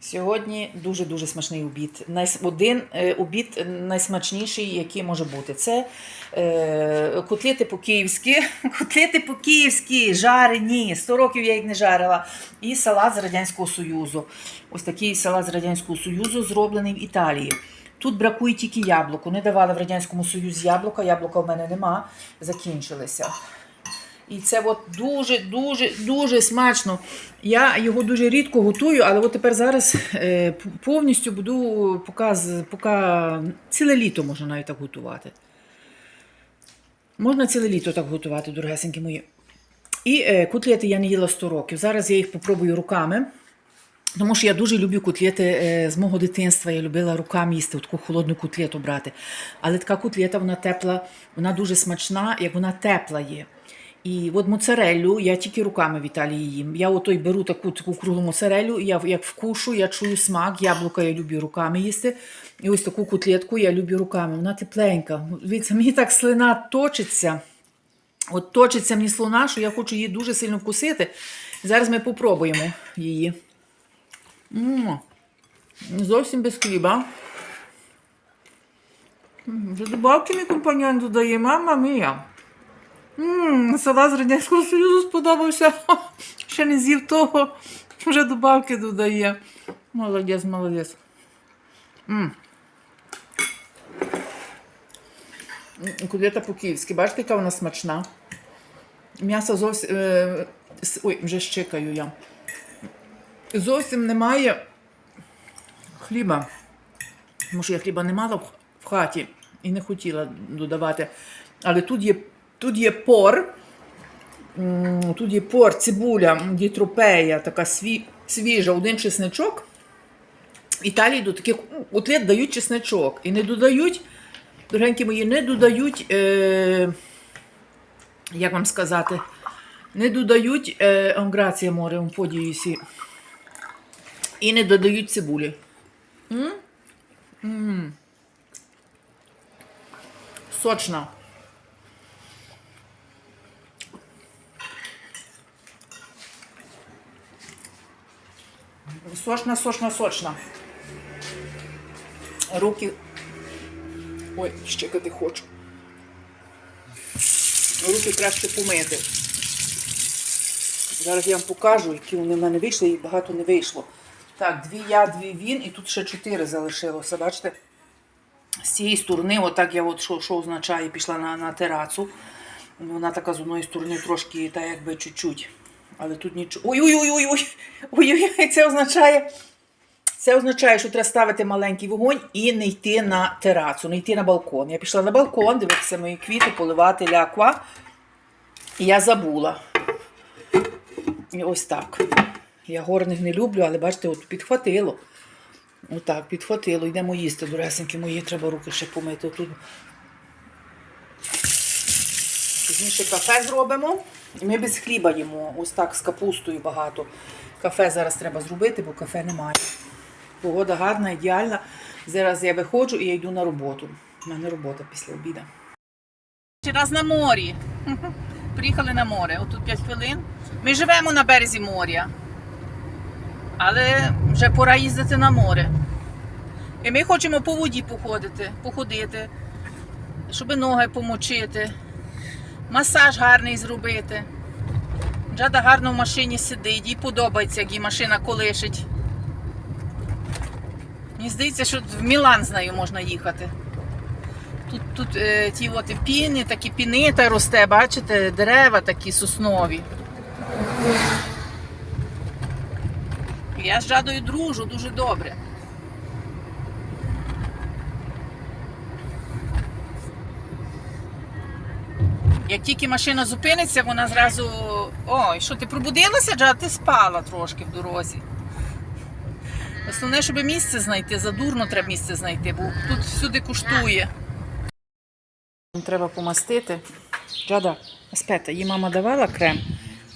Сьогодні дуже-дуже смачний обід. Один е, обід найсмачніший, який може бути. Це е, котлети по-київськи, котлети по-київськи, жарені. 100 років я їх не жарила. І салат з Радянського Союзу. Ось такий салат з Радянського Союзу, зроблений в Італії. Тут бракує тільки яблуко. Не давали в Радянському Союзі яблука, яблука в мене нема, закінчилися. І це от дуже, дуже, дуже смачно. Я його дуже рідко готую, але от тепер зараз е, повністю буду показ, поки ціле літо можна навіть так готувати. Можна ціле літо так готувати, дорогесенькі мої. І е, котлети я не їла 100 років. Зараз я їх попробую руками. Тому що я дуже люблю котлети е, з мого дитинства. Я любила руками їсти таку холодну котлету брати. Але така котлета, вона тепла, вона дуже смачна, як вона тепла є. І от моцареллю я тільки руками в Італії їм. Я отой беру таку таку круглу моцареллю, я як вкушу, я чую смак, яблука я люблю руками їсти. І ось таку котлетку я люблю руками. Вона тепленька. Дивіться, мені так слина точиться. От точиться мені слона, що я хочу її дуже сильно вкусити. Зараз ми попробуємо її. М, Зовсім без хліба. Вже добавки мій компаньон додає, мама мія. Ммм, салат з Радянського Союзу сподобався. Ще не з'їв того, вже добавки додає. Молодець, молодець. М. М, Котлета по-київськи. Бачите, яка вона смачна? М'ясо зовсім. Е, ой, вже щекаю я. Зовсім немає хліба. Тому що я хліба не мала в хаті і не хотіла додавати. Але тут є, тут є пор, тут є пор, цибуля, дітропея, така сві, свіжа, один чесничок. В Італії до таких котлет дають чесничок. І не додають, дорогенькі мої, не додають, е, як вам сказати, не додають е, онграція море, po' І не додають цибулі. М? М. Сочно. Сочно, сочно, сочно. Руки. Ой, щекати хочу. Руки краще помити. Зараз я вам покажу, які вони в мене вийшли, і багато не вийшло. Так, дві я, дві він, і тут ще чотири залишилося. Бачите? З цієї сторони, отак я от що, що означає, пішла на, на терацу. Вона така з одної сторони трошки, та якби чуть-чуть. Але тут нічого. Ой-ой-ой-ой! Ой-ой-ой, це означає. Це означає, що треба ставити маленький вогонь і не йти на терацу, не йти на балкон. Я пішла на балкон, дивитися мої квіти, поливати ляква. І я забула. І ось так. Я горних не люблю, але бачите, от підхватило. Отак, підхватило. Йдемо їсти, доресеньки мої, треба руки ще помити. Пізніше кафе зробимо. Ми без хліба їмо. Ось так з капустою багато. Кафе зараз треба зробити, бо кафе немає. Погода гарна, ідеальна. Зараз я виходжу і я йду на роботу. У мене робота після обіду. Раз на морі. Приїхали на море. Отут 5 хвилин. Ми живемо на березі моря. Але вже пора їздити на море. І ми хочемо по воді походити, походити, щоб ноги помочити, масаж гарний зробити. Джада гарно в машині сидить, їй подобається, як їй машина колишить. Мені здається, що в Мілан з нею можна їхати. Тут, тут е, ті от піни, такі пінита росте, бачите, дерева такі соснові. Я з Жадою дружу дуже добре. Як тільки машина зупиниться, вона зразу. Ой, що ти пробудилася, Джад? Ти спала трошки в дорозі. Основне, щоб місце знайти, задурно треба місце знайти, бо тут всюди коштує. Треба помастити. Джада, аспета, їй мама давала крем.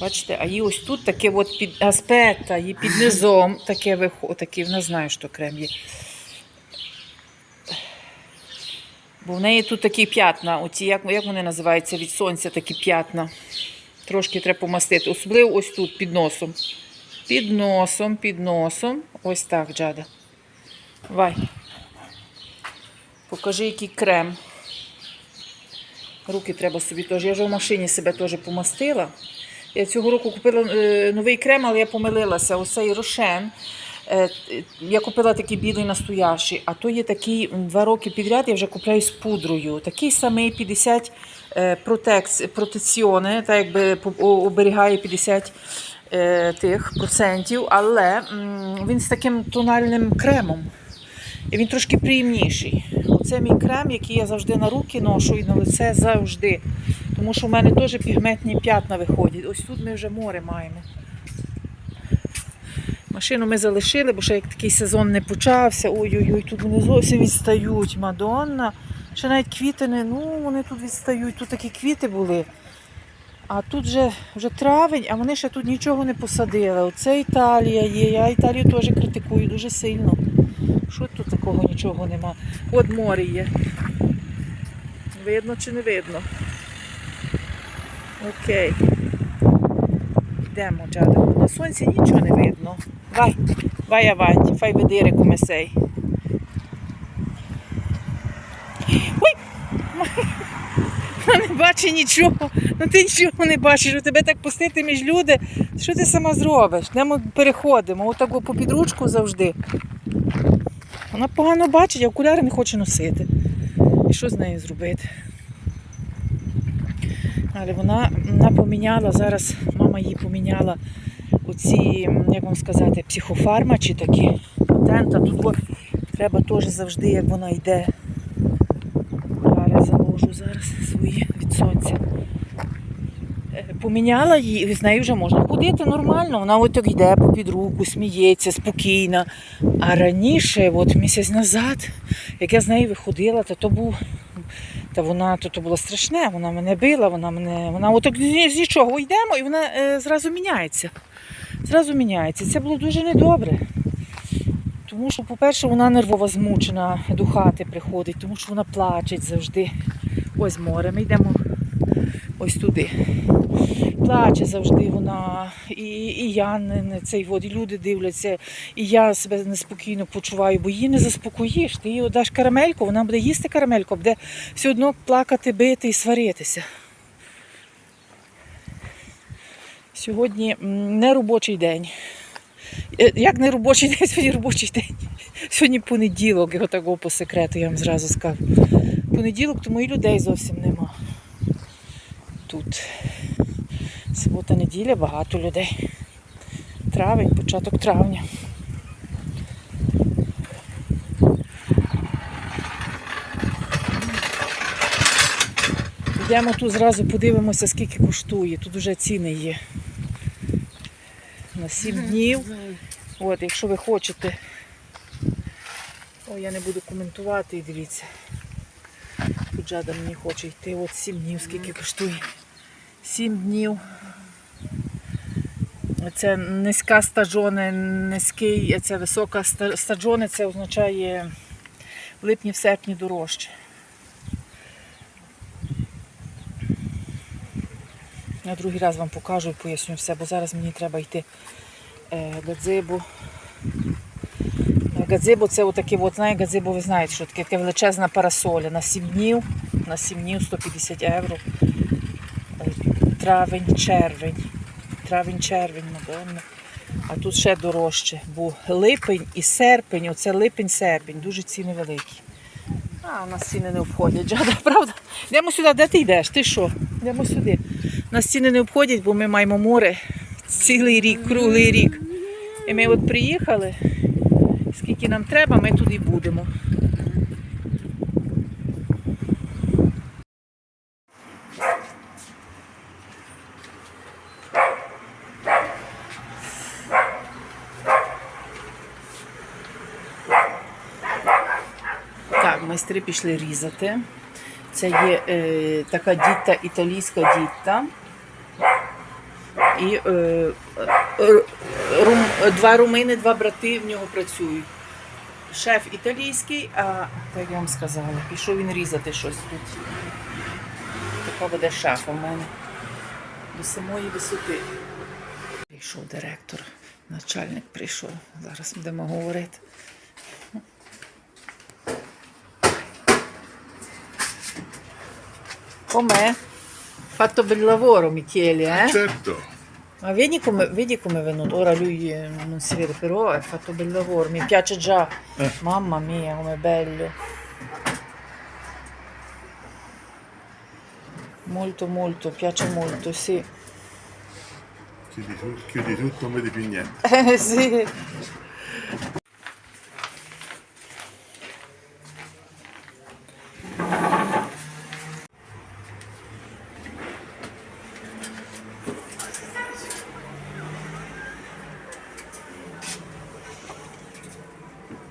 Бачите, а їй ось тут таке от під аспета, їй під низом таке вихо, таке, вона знає, що крем є. Бо в неї тут такі п'ятна, оці, як, як вони називаються, від сонця такі п'ятна. Трошки треба помастити, особливо ось тут під носом. Під носом, під носом. Ось так, Джада. Вай. Покажи, який крем. Руки треба собі теж. Я вже в машині себе теж помастила. Я цього року купила е, новий крем, але я помилилася. Оцей рошен. Е, я купила такий білий настоящий, а то є такий два роки підряд, я вже купляю з пудрою. Такий самий 50 е, протекс, протеціони, так якби оберігає 50 е, тих процентів, але він з таким тональним кремом. І він трошки приємніший. Оце мій крем, який я завжди на руки ношу і на лице завжди. Тому що в мене теж пігментні п'ятна виходять. Ось тут ми вже море маємо. Машину ми залишили, бо ще як такий сезон не почався. Ой-ой-ой, тут вони зовсім відстають. Мадонна. Ще навіть квіти не, ну вони тут відстають. Тут такі квіти були. А тут вже, вже травень, а вони ще тут нічого не посадили. Оце Італія є. Я Італію теж критикую дуже сильно. Що тут такого нічого нема? От море є. Видно чи не видно? Окей. Йдемо, Джада. На сонці нічого не видно. Vai, vai avanti, fai vedere come sei. Ой! Не бачить нічого. Ну ти нічого не бачиш, у тебе так пустити між люди. Що ти сама зробиш? Йдемо переходимо, отак по підручку завжди. Вона погано бачить, а окуляри не хоче носити. І що з нею зробити? Але вона, вона поміняла зараз, мама їй поміняла оці, як вам сказати, психофармачі такі. Тента тут треба теж завжди, як вона йде. Окуляри заложу зараз свої від сонця. Е, Поміняла її, з нею вже можна ходити нормально. Вона от йде по під руку, сміється, спокійна. А раніше, от місяць назад, як я з нею виходила, то то був. Та вона то було страшне, вона мене била, вона мене. Вона отак з нічого йдемо, і вона е, зразу міняється. Зразу міняється. Це було дуже недобре. Тому що, по-перше, вона нервово змучена до хати приходить, тому що вона плаче завжди. Ось море, ми йдемо ось туди. Плаче завжди вона, і, і я не, не цей от, і люди дивляться, і я себе неспокійно почуваю, бо її не заспокоїш. Ти їй даш карамельку, вона буде їсти карамельку, буде все одно плакати, бити і сваритися. Сьогодні м, не робочий день. Е, Як не робочий день, сьогодні робочий день. Сьогодні понеділок, його такого по секрету, я вам зразу скажу. Понеділок, тому і людей зовсім нема. Тут. Субота, неділя, багато людей. Травень, початок травня. Йдемо тут зразу подивимося, скільки коштує. Тут вже ціни є. На 7 днів. От, якщо ви хочете. О, я не буду коментувати і дивіться. Тут Джада мені хоче йти. От 7 днів, скільки коштує. 7 днів. Це низька стаджоне, низький, це висока ста- стаджоне, це означає в липні, в серпні дорожче. Я другий раз вам покажу і поясню все, бо зараз мені треба йти е, гадзибу. Гадзибо це отаке, от, знає, гадзибо, ви знаєте, що таке, таке величезна парасоля на 7 днів, на 7 днів 150 євро. Е, Травень, червень. Травень, червень, Мадонна. А тут ще дорожче, бо липень і серпень, оце липень-серпень, дуже ціни великі. А, у нас ціни не обходять, Джада, правда? Йдемо сюди, де ти йдеш? Ти що? Йдемо сюди. Нас ціни не обходять, бо ми маємо море цілий рік, круглий рік. І ми от приїхали, скільки нам треба, ми туди будемо. Так, майстри пішли різати. Це є е, така діта, італійська діта. І е, е, рум, два румини, два брати в нього працюють. Шеф італійський, а так я вам сказала, пішов він різати щось тут. Така буде шафа в мене. До самої висоти. Прийшов директор Начальник прийшов. Зараз будемо говорити. Com'è? Fatto bel lavoro, Michele, eh? Certo. Ma vedi come, vedi come è venuto? Ora lui eh, non si vede, però ha fatto bel lavoro. Mi piace già. Eh. Mamma mia, com'è bello. Molto, molto, piace molto, sì. Chiudi, chiudi tutto, non vedi più niente. Eh sì.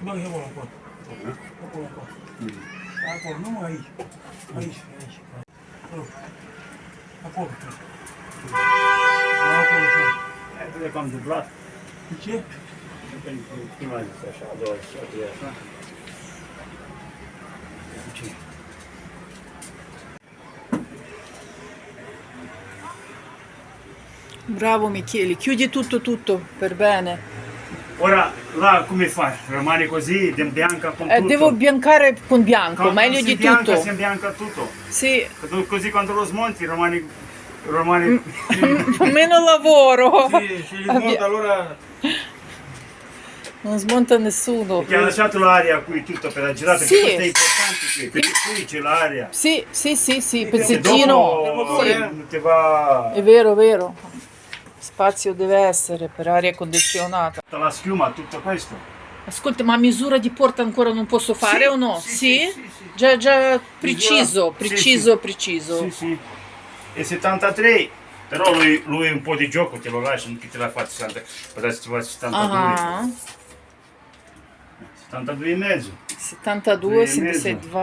Bang, io quello qua. Io quello qua. Ah, quello, non mai. Mai, mai. Allora. A quello. Ah, quello qua. Eh, dove come the blood? c'è? Prima di questa, dove sta dietro. Dice. Bravo Micheli, chiudi tutto tutto per bene. Ora là come fai? Rimane così, bianca con Eh, tutto. devo biancare con bianco, Quando meglio si di bianca, tutto. Si bianca tutto. Sì, Così quando lo smonti rimane... rimane... meno lavoro. Se, se ele monta, allora... Non smonta nessuno. Perché ha lasciato l'aria qui tutto per girare, perché Sì. questo è importante qui, perché qui c'è l'aria. Sì, sì, sì, sì, pezzettino. dopo Sì. eh, ti va... È vero, è vero. Spazio deve essere per aria condizionata. tutta la schiuma, tutto questo. Ascolta, ma misura di porta ancora non posso fare Sì, o no? sì, Sì? sì. Già, già preciso, preciso, preciso. Sì, sì. E 73, però lui, lui un po' di gioco te lo lascia, che te l'ha fatto 60, adesso ti va 72. Ah, 72 e mezzo. 72, Due e 72,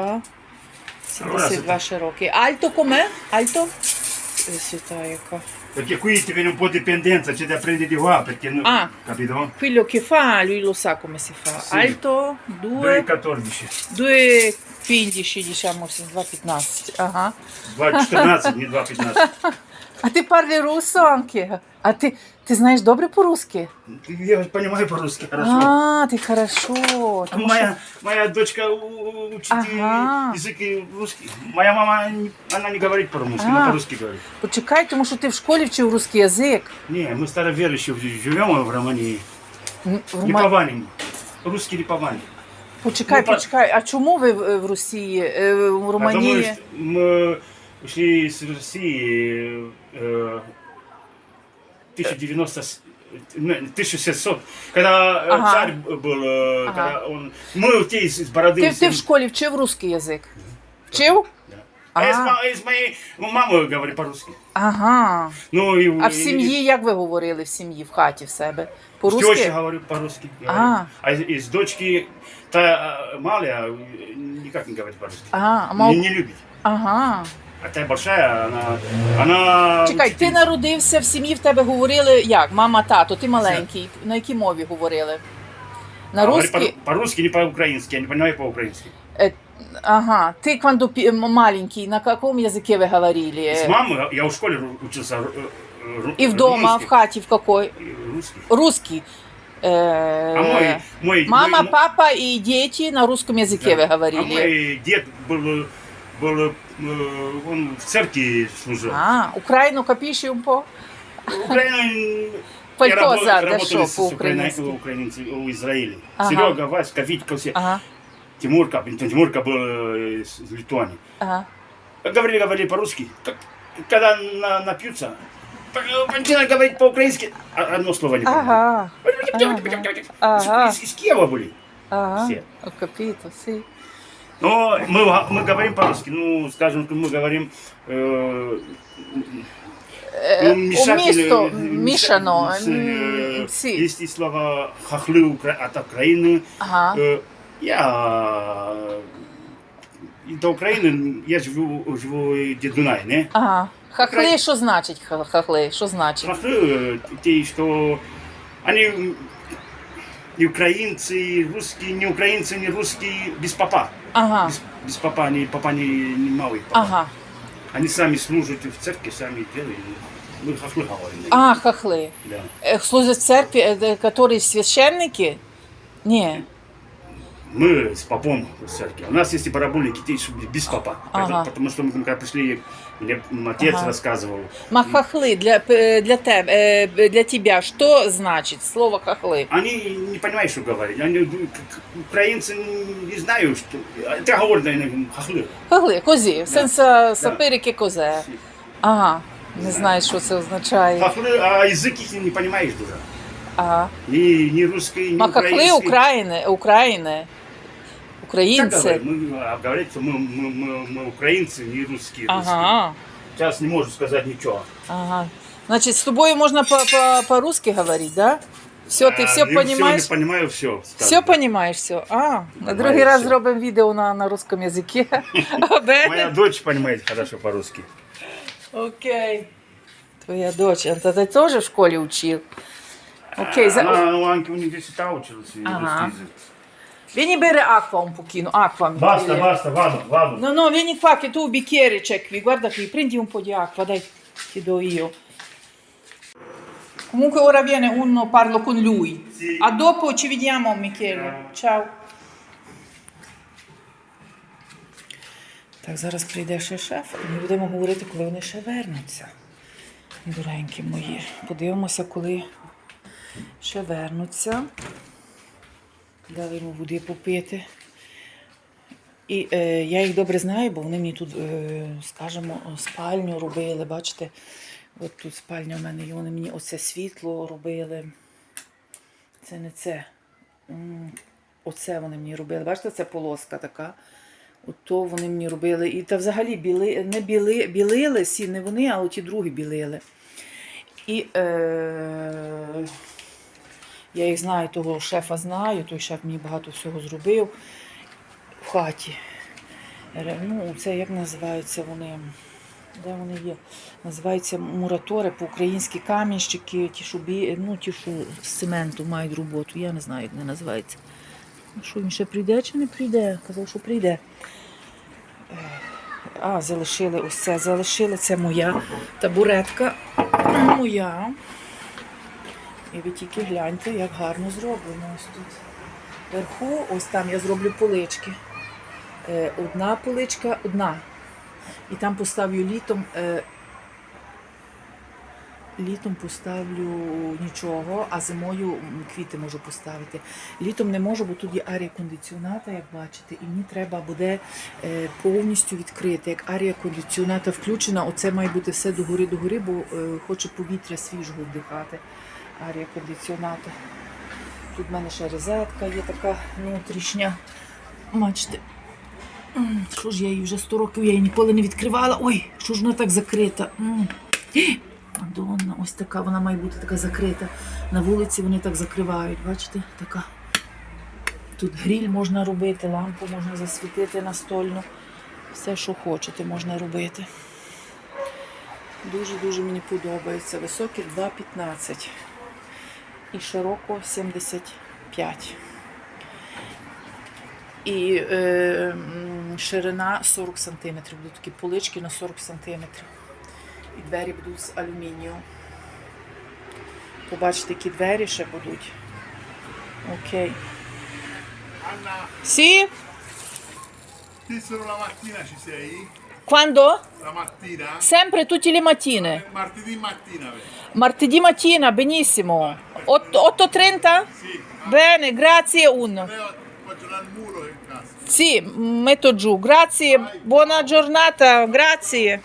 Allora, 72 Cherokee. Alto com'è? Alto? Eh, sì, dai, qua. Perché qui ti viene un po' di dipendenza, c'è da prendere di qua, perché no- Ah. capito? Quello che fa, lui lo sa come si fa. Sì. Alto 2, 2,14. 2,15 diciamo, sì, 2,15. Ага. 2,14, не 2,15. А ти парли руссо анche? А ти, ти знаєш добре по-русски? Я понимаю по-русски хорошо. А, ти хорошо. А Тому Моя, моя дочка у- учит Ага. язык русский. Моя мама, не- она не говорит по-русски, А. она по-русски говорит. що- Почекай, тому що ти в школі вчив русский язик. Не, мы староверующие живем в Романии. М, в Рума- Липованим. Русский липование. Почекай, Ну, па- почекай. А чому ви в в Росії, е, в Потому Румунії? что мы ушли с России э, 1090 с- ну, 1700, когда э, Ага. царь был, э, Ага. когда он, мы те из, из бороды. Ти, ти все- в школі вчив русский язик? Вчив? Да. А, я с, А. ма- я с моей мамой говорю по-русски. Ага. Ну, и, А в и- сім'ї, як ви говорили в сім'ї, в хаті в себе? С тещей По-русски? говорю по-русски. А. говорю. А из, из дочки, та э, малая, э, никак не говорит по-русски. Ага, а Не, мав... не любит. ага. А та большая, она... она Чекай, учит- ти народився в сім'ї, в тебе говорили як? Мама, тато, ти маленький. На якій мові говорили? На Говорит русский? По- По-русски, не по-украински, я не понимаю по-украински. Э, ага. Ты, когда пи- м- маленький, на каком языке вы говорили? С мамой я в школе ру- учился. ру- э, ру- И в дома, в румынский хате, в какой? и Русский. Русский. Э, А мой, мой, Мама, мой- папа и дети на русском языке да. вы говорили. А мой дед был, был э, он в церкви служил. А, Украину копишь un po'? Украина... Пальто украина- украинцами у Израиля. Ага. Серега, Васька, Витька, все. Ага, Тимурка, Тимурка был э, из Литвании. ага. Говорили, говорили по-русски. Когда на- напьются, по- начинают говорить по-украински, а одно слово не понимают. Ага, Ага. Из, из Киева были. ага. Все. Capito, sì. Но мы, мы говорим по-русски, ну, скажем, мы говорим... Э, Місто э, есть и слова хахли от України. Э, я э, до України я живу живу Дунай, не? Ага. что що значить хахли? Що значить? Хахли ті, что они не українці, русские, не украинцы, не русские, без папа. Ага. Без, без папа, они, папа не, не малый папа. Ага. Они сами служат в церкви, сами делают. Мы хохлы говорим. А, хохли. Да. Е, Служать в церкві, е, де- які священники? Ні. Мы с попом в церкви. У нас есть и барабульники, те, что без попа. Ага. Потому что мы когда пришли, мне отец Ага. рассказывал. Махахли для, п- для тебе, е, для тебя, що значить слово хохли? Они не понимают, что говорить. Они, к- к- украинцы не знают, что... Это говорят, наверное, хохлы. Хохли, козі, сенса сапирики козе. Ага, не знаю, що це означає. Хохлы, а язык их не понимаешь даже. Ага. Ни, ни русский, ни Махахли украинский. України, України. Так Українці. говорят, мы а, говорят, что мы, мы, мы, мы украинцы, не русские. русские. Ага. Сейчас не можу сказать ничего. Ага. Значить, з тобою можна по- по- по-русски говорити, да? Все, ти А, все я понимаешь? Все не понимаю, все. Все понимаешь, все. А, на Понимаю другий раз всё. зробимо відео на, на русском язикі. Моя дочь понимает хорошо по-русски. Окей. Твоя дочь, а ты тоже в школе учил? Окей, за... Она у Анки университета училась. и Ага. русский язык. Vieni bere acqua un pochino, acqua. mi Basta, chiede. basta, vado, vado. No, no, vieni qua che tu un bicchiere c'è qui, guarda qui, prendi un po' di acqua, dai, ti do io. Comunque ora viene uno, parlo con lui. Sì. A dopo ci vediamo Michele. Ciao. Так, зараз прийде ще шеф, і ми будемо говорити, коли вони ще вернуться. Доренькі мої. Подивимося, коли ще вернуться. Дали йому води попити. І е, я їх добре знаю, бо вони мені тут, е, скажімо, спальню робили. Бачите, от тут спальня в мене, і вони мені оце світло робили. Це не це. Оце вони мені робили. Бачите, це полоска така. Ото вони мені робили. І та взагалі біли, не біли, білили всі, не вони, а ті другі білили. І е, я їх знаю, того шефа знаю, той шеф мені багато всього зробив в хаті. Ну, це як називаються вони? Де вони є? Називаються муратори по-українськи камінщики, ті, що, бі... ну, ті, що з цементу мають роботу. Я не знаю, як вони називаються. Ну, Що він ще прийде чи не прийде? Казав, що прийде. А, залишили ось це. Залишили це моя табуретка. Моя. І ви тільки гляньте, як гарно зроблено ось тут. Вверху, ось там я зроблю полички. Е, Одна поличка, одна. І там поставлю літом. Літом поставлю нічого, а зимою квіти можу поставити. Літом не можу, бо тут є арія кондиціоната, як бачите, і мені треба буде е, повністю відкрити. Як арія кондиціоната включена, оце має бути все догори догори, бо е, хочу повітря свіжого вдихати. Арія кондиціоната. Тут в мене ще розетка є така внутрішня. Бачите. Що ж я її вже 100 років я її ніколи не відкривала. Ой, що ж вона так закрита. Мадонна, ось така, вона має бути така закрита. На вулиці вони так закривають, бачите? Така. Тут гріль можна робити, лампу можна засвітити настольну. Все, що хочете, можна робити. Дуже-дуже мені подобається. Високий 2,15 і широко 75. І е, ширина 40 см. Будуть такі полички на 40 см. І двері будуть з алюмінію. Побачите, які двері ще будуть. Окей. Anna, Сі? sì, solo la mattina ci sei? Quando? La mattina? Sempre tutte le mattine. Martedì mattina, vero? Martedì mattina, benissimo. Ott- 8.30? Sì. Bene, grazie un. Leo appoggio al muro in casa. Sì, metto giù. Grazie, buona giornata, grazie.